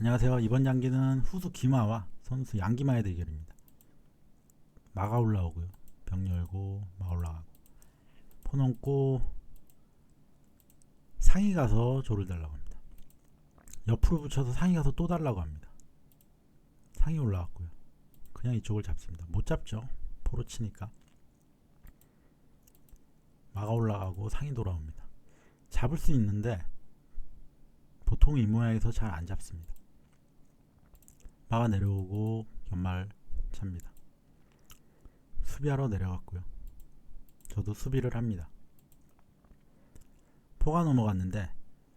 안녕하세요. 이번 장기는 후수 기마와 선수 양기마의 대결입니다. 마가 올라오고요. 병 열고 마 올라가고 포 넘고 상이 가서 조를 달라고 합니다. 옆으로 붙여서 상이 가서 또 달라고 합니다. 상이 올라왔고요. 그냥 이쪽을 잡습니다. 못 잡죠. 포로 치니까 마가 올라가고 상이 돌아옵니다. 잡을 수 있는데 보통 이 모양에서 잘 안 잡습니다. 마가 내려오고 연말 찹니다. 수비하러 내려갔고요. 저도 수비를 합니다. 포가 넘어갔는데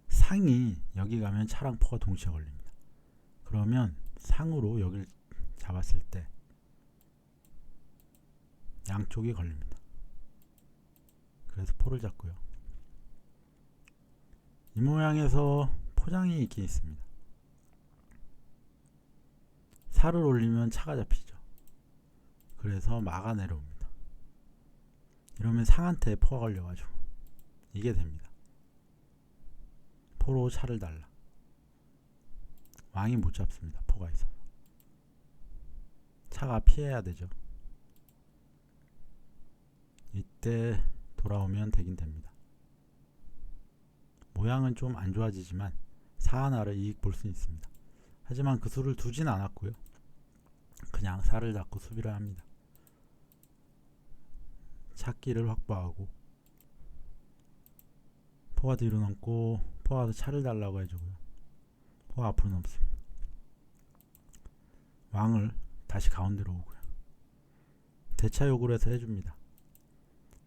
상이 여기 가면 차랑 포가 동시에 걸립니다. 그러면 상으로 여길 잡았을 때 양쪽이 걸립니다. 그래서 포를 잡고요. 이 모양에서 포장이 있긴 있습니다. 살을 올리면 차가 잡히죠. 그래서 마가 내려옵니다. 이러면 상한테 포가 걸려가지고 이게 됩니다. 포로 차를 달라. 왕이 못 잡습니다. 포가 있어서. 차가 피해야 되죠. 이때 돌아오면 되긴 됩니다. 모양은 좀 안 좋아지지만 사 하나를 이익 볼 수 있습니다. 하지만 그 수를 두진 않았고요. 그냥 살을 잡고 수비를 합니다. 찾기를 확보하고 포가 뒤로 넘고 포가 차를 달라고 해주고요. 포가 앞으로 넘습니다. 왕을 다시 가운데로 오고요. 대차 요구를 해서 해줍니다.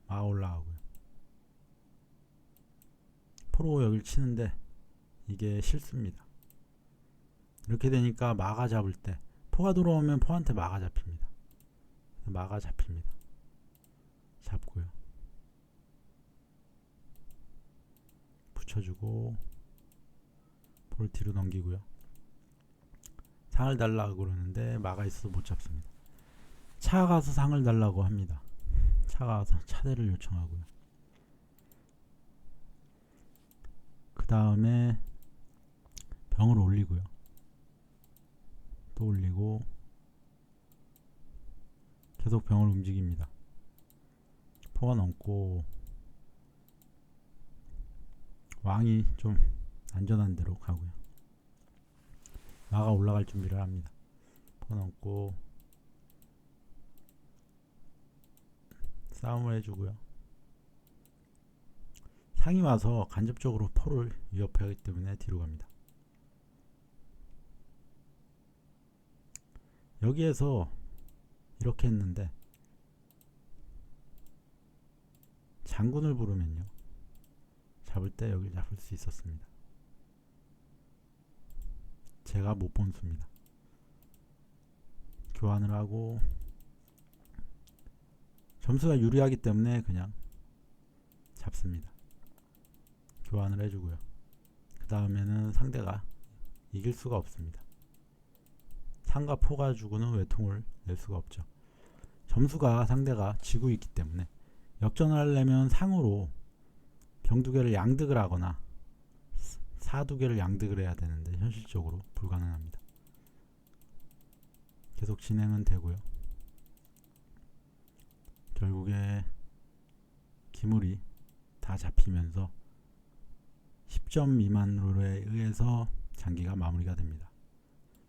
마 올라가고요. 포로 여길 치는데 이게 실수입니다. 이렇게 되니까 마가 잡을 때 포가 들어오면 포한테 마가 잡힙니다. 마가 잡힙니다. 잡고요. 붙여주고 포를 뒤로 넘기고요. 상을 달라고 그러는데 마가 있어서 못 잡습니다. 차 가서 상을 달라고 합니다. 차 가서 차대를 요청하고요. 그 다음에 병을 올리고요. 또 올리고 계속 병을 움직입니다. 포가 넘고 왕이 좀 안전한 데로 가고요. 마가 올라갈 준비를 합니다. 포 넘고 싸움을 해주고요. 상이 와서 간접적으로 포를 위협하기 때문에 뒤로 갑니다. 여기에서 이렇게 했는데 장군을 부르면요 잡을 때 여기 잡을 수 있었습니다. 제가 못 본 수입니다. 교환을 하고 점수가 유리하기 때문에 그냥 잡습니다. 교환을 해주고요. 그 다음에는 상대가 이길 수가 없습니다. 상과 포가 주고는 외통을 낼 수가 없죠. 점수가 상대가 지고 있기 때문에 역전을 하려면 상으로 병 두 개를 양득을 하거나 사 두 개를 양득을 해야 되는데 현실적으로 불가능합니다. 계속 진행은 되고요. 결국에 기물이 다 잡히면서 10점 미만으로에 의해서 장기가 마무리가 됩니다.